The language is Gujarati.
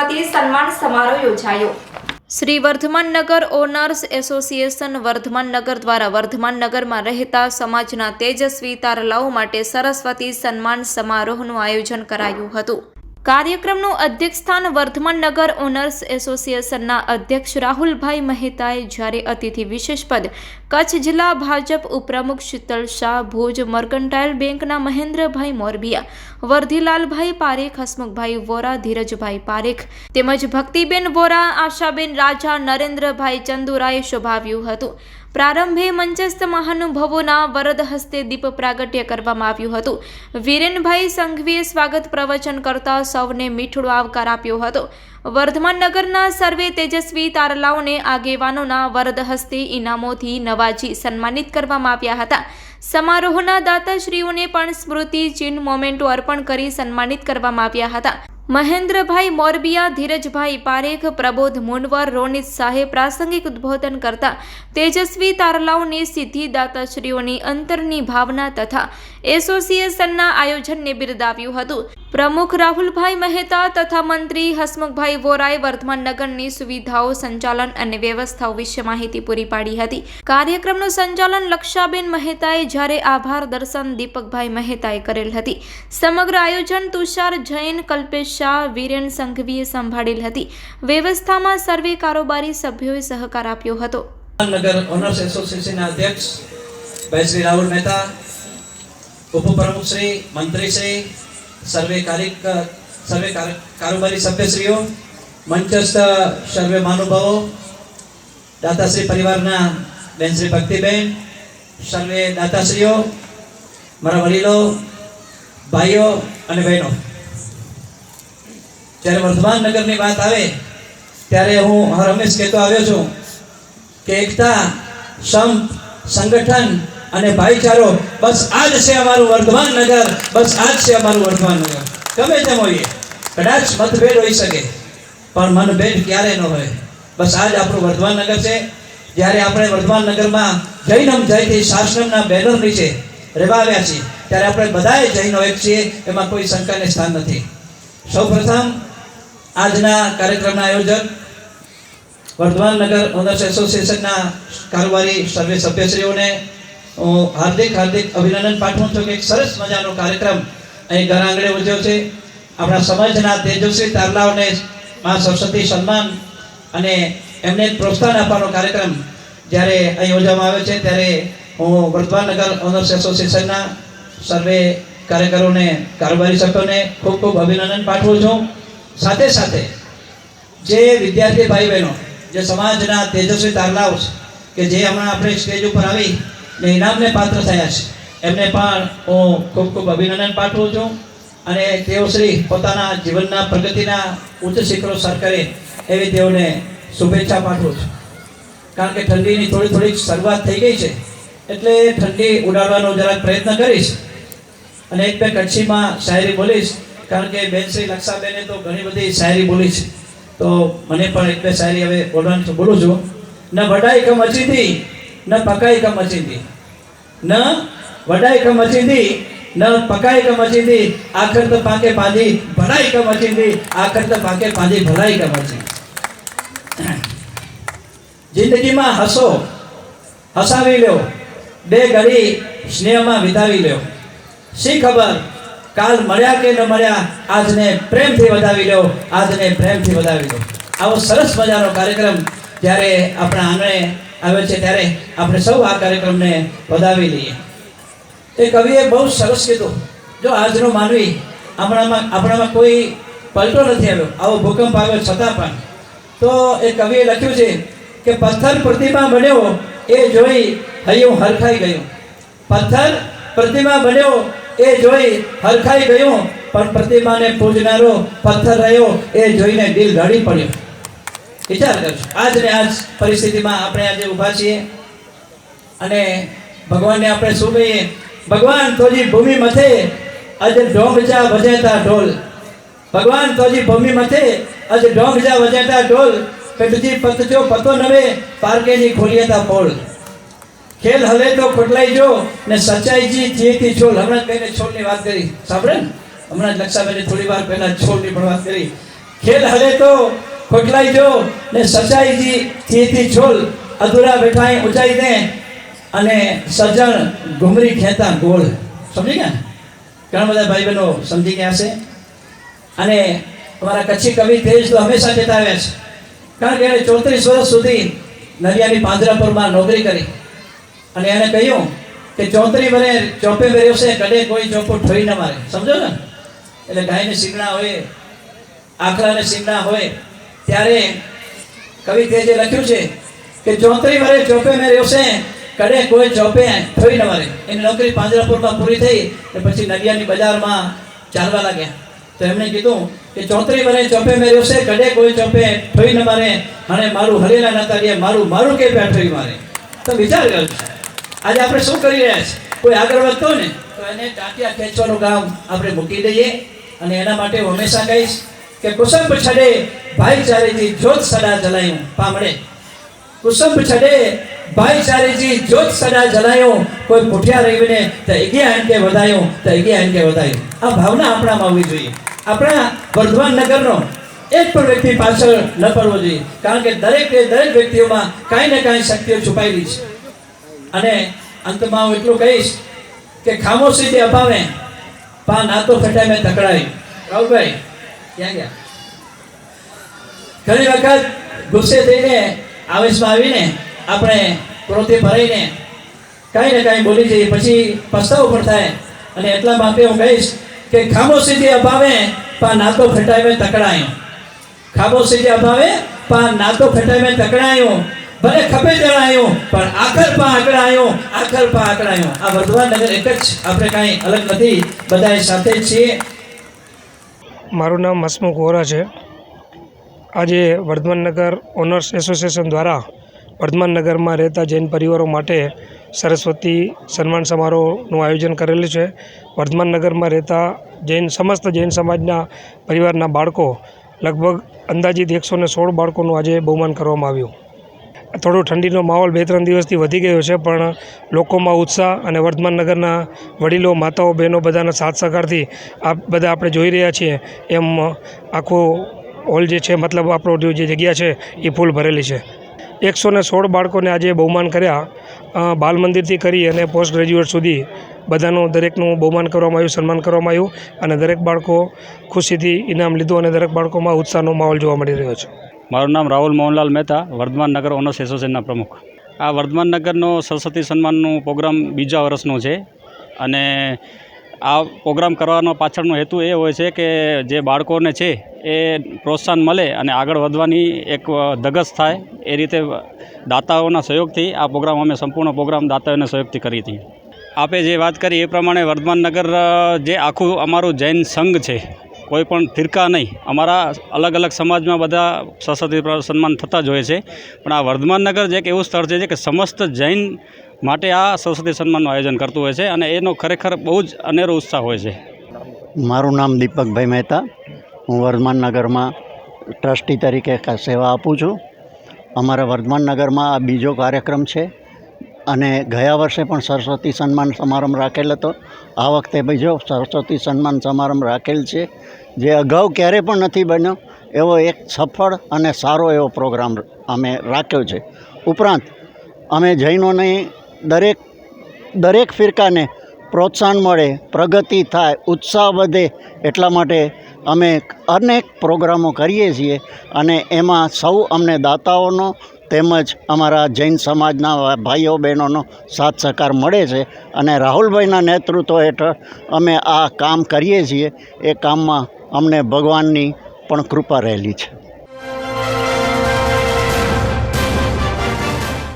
સરસ્વતી સન્માન સમારોહ યોજાયો. શ્રી વર્ધમાન નગર ઓનર્સ એસોસિએશન વર્ધમાનનગર દ્વારા વર્ધમાનનગરમાં રહેતા સમાજના તેજસ્વી તારલાઓ માટે સરસ્વતી સન્માન સમારોહનું આયોજન કરાયું હતું. કાર્યક્રમનું અધ્યક્ષસ્થાન વર્ધમાનનગર ઓનર્સ એસોસિએશનના અધ્યક્ષ રાહુલભાઈ મહેતાએ જ્યારે અતિથિ વિશેષ પદ, કચ્છ જિલ્લા ભાજપ ઉપપ્રમુખ શીતલ શાહ, ભુજ મર્કન્ટાઇલ બેંકના મહેન્દ્રભાઈ મોરબિયા વર્ધીલાલભાઈ પારેખ, હસમુખભાઈ વોરા, ધીરજભાઈ પારેખ તેમજ ભક્તિબેન વોરા, આશાબેન રાજા, નરેન્દ્રભાઈ ચંદુરાએ શોભાવ્યું હતું. પ્રારંભે મંચસ્થ મહાનુભાવોના વરદ હસ્તે દીપ પ્રાગટ્ય કરવામાં આવ્યું હતું. વીરેનભાઈ સંઘવીએ સ્વાગત પ્રવચન કરતા સૌને મીઠડો આવકાર આપ્યો હતો. વર્ધમાન નગરના સર્વે તેજસ્વી તારલાઓને આગેવાનોના વરદ હસ્તે ઇનામોથી નવાજી સન્માનિત કરવામાં આવ્યા હતા. સમારોહના દાતાશ્રીઓને પણ સ્મૃતિ ચિહ્ન મોમેન્ટો અર્પણ કરી સન્માનિત કરવામાં આવ્યા હતા. મહેન્દ્રભાઈ મોરબિયા, ધીરજભાઈ પારેખ, પ્રબોધ મુનવર, રોનિત શાહે પ્રાસંગિક ઉદ્બોધન કરતા તેજસ્વી તારલાઓની સિદ્ધિ દાતાશ્રીઓની અંતરની ભાવના તથા એસોસિએશનના આયોજનને બિરદાવ્યું હતું. પ્રમુખ રાહુલભાઈ મહેતા તથા મંત્રી હસમુખભાઈ વોરાએ વર્ધમાન નગરની સુવિધાઓ સંચાલન અને વ્યવસ્થાઓ વિશે માહિતી પૂરી પાડી હતી. કાર્યક્રમનું સંચાલન લક્ષાબેન મહેતાએ જ્યારે આભાર દર્શન દીપકભાઈ મહેતાએ કરેલ હતી. સમગ્ર આયોજન તુષાર જૈન, કલ્પેશ શાહ, વીરેન સંઘવીએ સંભાળેલ હતી. વ્યવસ્થામાં સર્વે કારોબારી સભ્યોએ સહકાર આપ્યો હતો. નગર ઓનર્સ એસોસિએશનના અધ્યક્ષ ભાઈ શ્રી રાહુલ મહેતા ઉપપ્રમુખ શ્રી મંત્રી શ્રી સર્વે કાર્યક સર્વે કારોબારી સભ્યશ્રીઓ મંચસ્થ સર્વે મહાનુભાવો દાતાશ્રી પરિવારના બેનશ્રી ભક્તિબેન સર્વે દાતાશ્રીઓ મારા વડીલો ભાઈઓ અને બહેનો જ્યારે વર્ધમાન નગરની વાત આવે, ત્યારે હું હંમેશ કહેતો આવ્યો છું કે એકતા, સંપ, સંગઠન અને ભાઈચારો, બસ આ જ છે અમારું વર્ધમાન નગર, બસ આ જ છે અમારું વર્ધમાન નગર. ગમે તેમ હોઈએ, કદાચ મતભેદ હોઈ શકે, પણ મનભેદ ક્યારે ન હોય. બસ આ જ આપણું વર્ધમાન નગર છે. જ્યારે આપણે વર્ધમાન નગરમાં જૈનમ જયથી શાસનમના બેનર નીચે રહેવા આવ્યા છીએ, ત્યારે આપણે બધાએ જૈનો એક છીએ, એમાં કોઈ શંકાને સ્થાન નથી. સૌપ્રથમ, આજના કાર્યક્રમના આયોજક, વર્ધમાન નગર ઓનર્સ એસોસિએશનના કારોબારી સર્વે સભ્યશ્રીઓને હાર્દિક હાર્દિક અભિનંદન પાઠવું છું કે એક સરસ મજાનો કાર્યક્રમ અહીં ઘર આંગણે ઉજવ્યો છે. આપણા સમાજના તેજસ્વી તારલાઓને મા સરસ્વતી સન્માન અને એમને પ્રોત્સાહન આપવાનો કાર્યક્રમ જ્યારે અહીં યોજવામાં આવ્યો છે, ત્યારે હું વર્ધમાન નગર ઓનર્સ એસોસિએશનના સર્વે કાર્યકરોને, કારોબારી સભ્યોને ખૂબ ખૂબ અભિનંદન પાઠવું છું. સાથે સાથે જે વિદ્યાર્થી ભાઈ બહેનો જે સમાજના તેજસ્વી તારલાઓ છે, કે જે હમણાં આપણે સ્ટેજ ઉપર આવી ને ઇનામને પાત્ર થયા છે. એમને પણ હું ખૂબ ખૂબ અભિનંદન પાઠવું છું અને તેઓ શ્રી પોતાના જીવનના પ્રગતિના ઉચ્ચ શિખરો સર કરે એવી તેઓને શુભેચ્છા પાઠવું છું. કારણ કે ઠંડીની થોડી થોડી શરૂઆત થઈ ગઈ છે એટલે ઠંડી ઉડાડવાનો જરાક પ્રયત્ન કરીશ અને એક બે કચ્છીમાં શાયરી બોલીશ. કારણ કે બેન શ્રી લક્ષાબેને તો ઘણી બધી શાયરી બોલી છે. તો મને પણ એક બે શાયરી હવે બોલવાનું બોલું છું. ન ભડાઈ કમ અચીતી ન પકાઈ કમ અચીતી ન વડાઈ કમ અચીતી ન પકાઈ કમ અચીતી આખર તો પાકે પાંજી ભલાઈ કમ અચીતી આખર તો પાકે પાંજી ભલાઈ કમ અચી જિંદગીમાં હસો, હસાવી લ્યો, બે ઘડી સ્નેહમાં વિતાવી લ્યો. શી ખબર? કાલ મળ્યા કે ન મળ્યા, આજને પ્રેમથી વધાવી લો આજને પ્રેમથી વધાવી લો આવો સરસ મજાનો કાર્યક્રમ જ્યારે આપણા આંગણે આવે છે ત્યારે આપણે સૌ આ કાર્યક્રમને વધાવી લઈએ. એ કવિએ બહુ સરસ કીધું. જો આજનો માનવી આપણામાં આપણામાં કોઈ પલટો નથી આવ્યો, આવો ભૂકંપ આવ્યો છતાં પણ, તો એ કવિએ લખ્યું છે કે પથ્થર પ્રતિમા બન્યો એ જોઈ હૈયું હરખાઈ ગયું. પથ્થર પ્રતિમા બન્યો એ જોઈ હરખાઈ ગયું, પણ પ્રતિમાને પૂજનારો પથ્થર રહ્યો એ જોઈને દિલ ઢળી પડ્યો. વિચાર કરજો આજ ને આજ પરિસ્થિતિમાં આપણે આજે ઊભા છીએ. અને ભગવાનને આપણે શું કહીએ ભગવાન તોજી ભૂમિ મથે. આજે ઢોંગજા વજેતા ઢોલ. ભગવાન તોજી ભૂમિ મથે. આજે ઢોંગજા વજેતા ઢોલ. પેટજી પતજો પતો નવે, પારકેની ખોલિયતા પોળ. ખેલ હવે તો ખોટલાઈ જો, ને સચ્ચાઈજી જીતી છોલ. હમણાં જ બેને છોલની વાત કરી. સાંભળે ને? હમણાં જ લક્ષાબેને થોડી વાર પહેલા છોલની પણ વાત કરી. ખેલ હવે તો ખોટલાઈ જો ને સચાઈજી થીથી છોલ, અધૂરા બેઠાએ ઊંચાઈ દે અને સજણ ઘુમરી ખેતા ગોળ. સમજી ગયા? ઘણા બધા ભાઈ બહેનો સમજી ગયા છે અને અમારા કચ્છી કવિ તેજ તો હંમેશા કહેતા આવ્યા છે. કારણ કે એણે ચોત્રીસ વર્ષ સુધી નલિયાની પાંજરાપુરમાં નોકરી કરી. અને એણે કહ્યું કે ચોત્રી વરે ચોપે મેર્યો છે, કડે કોઈ ચોપો ઠોઈ ન મારે. સમજો ને? એટલે ગાયને શીંગણા હોય, આખરાને શીંગણા હોય ત્યારે કવિ તેજે લખ્યું છે કે ચોત્રી વરે ચોપે મેર્યો છે કડે કોઈ ચોપે થઈ ન મારે એની નોકરી પાંજરાપુરમાં પૂરી થઈ અને પછી નડિયાની બજારમાં ચાલવા લાગ્યા. તો એમણે કીધું કે ચોત્રી વરે ચોપે મેર્યો છે કડે કોઈ ચોપે થઈ ન મારે અને મારું હરેલા નતા રે મારું મારું કે પેટ ઠોઈ મારે. તો વિચાર કર્યો આજે આપણે શું કરી રહ્યા છીએ કોઈ આગળ વધતો ને, તો એને ટાંટિયા ખેંચવાનું કામ આપણે મૂકી દઈએ અને એના માટે હું હંમેશા કહીશ કે કુસુંબ છડે ભાઈચારેજી જોત સદા જલાયું પામડે કુસુંબ છડે ભાઈચારેજી જોત સદા જલાયું. કોઈ પુઠિયા રહીને તો અગિયા અંકે વધાયું, તો અગિયા અંકે વધાયું. આ ભાવના આપણામાં હોવી જોઈએ. આપણા વર્ધમાન નગરનો એક પણ વ્યક્તિ પાછળ ન પડવો જોઈએ. કારણ કે દરેક દરેક વ્યક્તિઓમાં કાંઈ ને કાંઈ શક્તિઓ છુપાયેલી છે. અને અંતમાં હું એટલું કહીશ કે ખામોશી જે અભાવે પા નાતો ફેટાય મેં તકડાવી રાહુલભાઈ ક્યાં ગયા? ઘણી વખત ગુસ્સે થઈને આવેશમાં આવીને આપણે ક્રોધે ભરાઈને કાંઈ ને કાંઈ બોલી જઈએ. પછી પસ્તાવો પણ થાય. અને એટલા માટે હું કહીશ કે ખામોશીથી અભાવે પા નાતો ફેટાય મેં તકડાયો. ખામોશીથી અભાવે પા નાતો ફેટાય તકડાયો. ભલે ખભે જણાયો પણ આખર પા આકડાયો, આખર પા આકડાયો. આ વર્ધમાન નગર એક જ, આપણે કાંઈ અલગ નથી. બધાએ સાથે છીએ. મારું નામ હસમુખ વોરા છે. આજે વર્ધમાન નગર ઓનર્સ એસોસિએશન દ્વારા વર્ધમાન નગરમાં રહેતા જૈન પરિવારો માટે સરસ્વતી સન્માન સમારોહનું આયોજન કરેલું છે. વર્ધમાન નગરમાં રહેતા જૈન, સમસ્ત જૈન સમાજના પરિવારના બાળકો લગભગ અંદાજિત એકસો ને સોળ બાળકોનું આજે બહુમાન કરવામાં આવ્યું. થોડો ઠંડીનો માહોલ બે ત્રણ દિવસથી વધી ગયો છે, પણ લોકોમાં ઉત્સાહ અને વર્ધમાન નગરના વડીલો, માતાઓ, બહેનો બધાના સાથ સહકારથી આ બધા આપણે જોઈ રહ્યા છીએ, એમ આખો હોલ જે છે, મતલબ આપણો જે જગ્યા છે, એ ફૂલ ભરેલી છે. એકસો ને સોળ બાળકોને આજે બહુમાન કર્યા. બાલ મંદિરથી કરી અને પોસ્ટ ગ્રેજ્યુએટ સુધી બધાનું, દરેકનું બહુમાન કરવામાં આવ્યું, સન્માન કરવામાં આવ્યું અને દરેક બાળકો ખુશીથી ઇનામ લીધું અને દરેક બાળકોમાં ઉત્સાહનો માહોલ જોવા મળી રહ્યો છે. મારું નામ રાહુલ મોહનલાલ મહેતા, વર્ધમાન નગર ઓનર્સ એસોસિએશનના પ્રમુખ. આ વર્ધમાન નગરનો સરસ્વતી સન્માનનું પ્રોગ્રામ બીજા વર્ષનો છે અને આ પ્રોગ્રામ કરવાનો પાછળનો હેતુ એ હોય છે કે જે બાળકોને છે એ પ્રોત્સાહન મળે અને આગળ વધવાની એક ધગસ થાય એ રીતે દાતાઓના સહયોગથી આ પ્રોગ્રામ અમે સંપૂર્ણ પ્રોગ્રામ દાતાઓના સહયોગથી કરી હતી. આપે જે વાત કરી એ પ્રમાણે વર્ધમાન નગર જે આખું અમારું જૈન સંઘ છે કોઈ પણ ફિરકા નહીં. અમારા અલગ અલગ સમાજમાં બધા સરસ્વતી સન્માન થતા જ હોય છે. પણ આ વર્ધમાન નગર જે એક એવું સ્થળ છે કે સમસ્ત જૈન માટે આ સરસ્વતી સન્માનનું આયોજન કરતું હોય છે અને એનો ખરેખર બહુ જ અનેરો ઉત્સાહ હોય છે. મારું નામ દીપકભાઈ મહેતા. હું વર્ધમાન નગરમાં ટ્રસ્ટી તરીકે સેવા આપું છું. અમારા વર્ધમાન નગરમાં આ બીજો કાર્યક્રમ છે. અને ગયા વર્ષે પણ સરસ્વતી સન્માન સમારંભ રાખેલ હતો. આ વખતે બીજો સરસ્વતી સન્માન સમારંભ રાખેલ છે, જે અગાઉ ક્યારે પણ નથી બન્યો, એવો એક સફળ અને સારો એવો પ્રોગ્રામ અમે રાખ્યો છે. ઉપરાંત, અમે જૈનોની દરેક દરેક ફિરકાને પ્રોત્સાહન મળે, પ્રગતિ થાય, ઉત્સાહ વધે એટલા માટે અમે અનેક પ્રોગ્રામો કરીએ છીએ અને એમાં સૌ અમને દાતાઓનો તેમજ અમારા જૈન સમાજના ભાઈઓ બહેનોનો સાથ સહકાર મળે છે અને રાહુલભાઈના નેતૃત્વ હેઠળ અમે આ કામ કરીએ છીએ. એ કામમાં અમને ભગવાનની પણ કૃપા રહેલી છે.